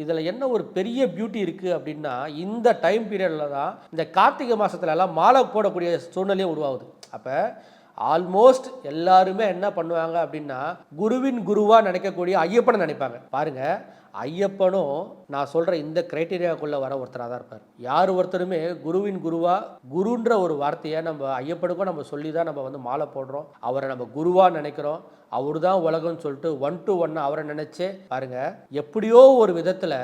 இதில் என்ன ஒரு பெரிய பியூட்டி இருக்குது அப்படின்னா இந்த டைம் பீரியடில் தான் இந்த கார்த்திகை மாதத்துலலாம் மாலை போடக்கூடிய சூழ்நிலையும் உருவாகுது. அப்போ ஆல்மோஸ்ட் எல்லாருமே என்ன பண்ணுவாங்க அப்படின்னா குருவின் குருவாக நினைக்கக்கூடிய ஐயப்பனை நினைப்பாங்க. பாருங்கள் ஐயப்பனும் நான் சொல்கிற இந்த கிரைட்டீரியாக்குள்ளே வர ஒருத்தராக தான் இருப்பார். யார் ஒருத்தருமே குருவின் குருவா குருன்ற ஒரு வார்த்தையை நம்ம ஐயப்பனுக்கும் நம்ம சொல்லி தான் நம்ம வந்து மாலை போடுறோம். அவரை நம்ம குருவாக நினைக்கிறோம். அவர் தான் உலகம்னு சொல்லிட்டு ஒன் டு ஒன் அவரை நினைச்சே பாருங்க எப்படியோ ஒரு விதத்துல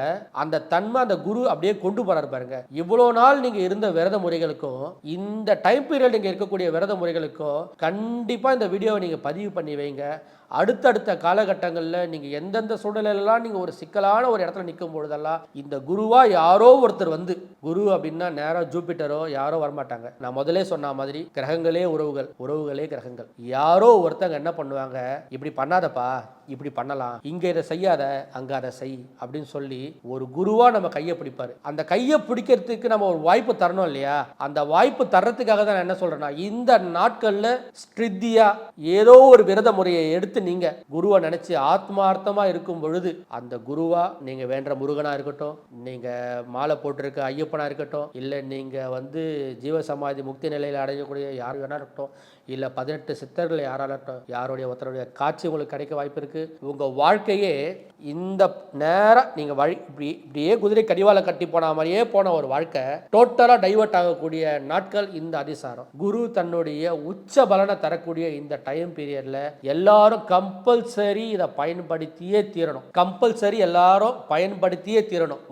அந்த தன்மை அந்த குரு அப்படியே கொண்டு போறாரு பாருங்க. இவ்வளோ நாள் நீங்க இருந்த விரத முறைகளுக்கும் இந்த டைம் பீரியட் நீங்க இருக்கக்கூடிய விரத முறைகளுக்கும் கண்டிப்பா இந்த வீடியோவை நீங்க பதிவு பண்ணி வைங்க. அடுத்தடுத்த காலகட்டங்களில் நீங்கள் எந்தெந்த சூழ்நிலையிலலாம் நீங்கள் ஒரு சிக்கலான ஒரு இடத்துல நிற்கும் பொழுதெல்லாம் இந்த குருவாக யாரோ ஒருத்தர் வந்து குரு அப்படின்னா நேராக ஜூபிட்டரோ யாரோ வரமாட்டாங்க. நான் முதலே சொன்ன மாதிரி கிரகங்களே உறவுகள் உறவுகளே கிரகங்கள். யாரோ ஒருத்தங்க என்ன பண்ணுவாங்க இப்படி பண்ணாதப்பா இப்படி பண்ணலாம் இங்க இதை செய்யாத அங்க அதை செய் அப்படின்னு சொல்லி ஒரு குருவா நம்ம கையை பிடிப்பாரு. அந்த கையை பிடிக்கிறதுக்கு நம்ம ஒரு வாய்ப்பு தரணும் இல்லையா? அந்த வாய்ப்பு தர்றதுக்காக தான் நான் என்ன சொல்றேன்னா இந்த நாட்கள்ல ஸ்ட்ரித்தியா ஏதோ ஒரு விரத முறையை எடுத்து நீங்க குருவை நினைச்சு ஆத்மார்த்தமா இருக்கும் பொழுது அந்த குருவா நீங்க வேண்ட முருகனா இருக்கட்டும் நீங்க மாலை போட்டிருக்க ஐயப்பனா இருக்கட்டும் இல்ல நீங்க வந்து ஜீவசமாதி முக்தி நிலையில் அடையக்கூடிய யார் வேணா இருக்கட்டும் இல்ல பதினெட்டு சித்தர்கள் யாரால இருக்கட்டும் யாருடைய ஒருத்தருடைய காட்சி உங்களுக்கு கிடைக்க வாய்ப்பு இருக்கு. உங்க வாழ்க்கையே இந்த நேரம் நீங்க வழி இப்படி இப்படியே குதிரை கடிவாளை கட்டி போன மாதிரியே போன ஒரு வாழ்க்கை டோட்டலா டைவர்ட் ஆகக்கூடிய நாட்கள் இந்த அதிசாரம். குரு தன்னுடைய உச்ச பலனை தரக்கூடிய இந்த டைம் பீரியட்ல எல்லாரும் கம்பல்சரி இதை பயன்படுத்தியே தீரணும். கம்பல்சரி எல்லாரும் பயன்படுத்தியே தீரணும்.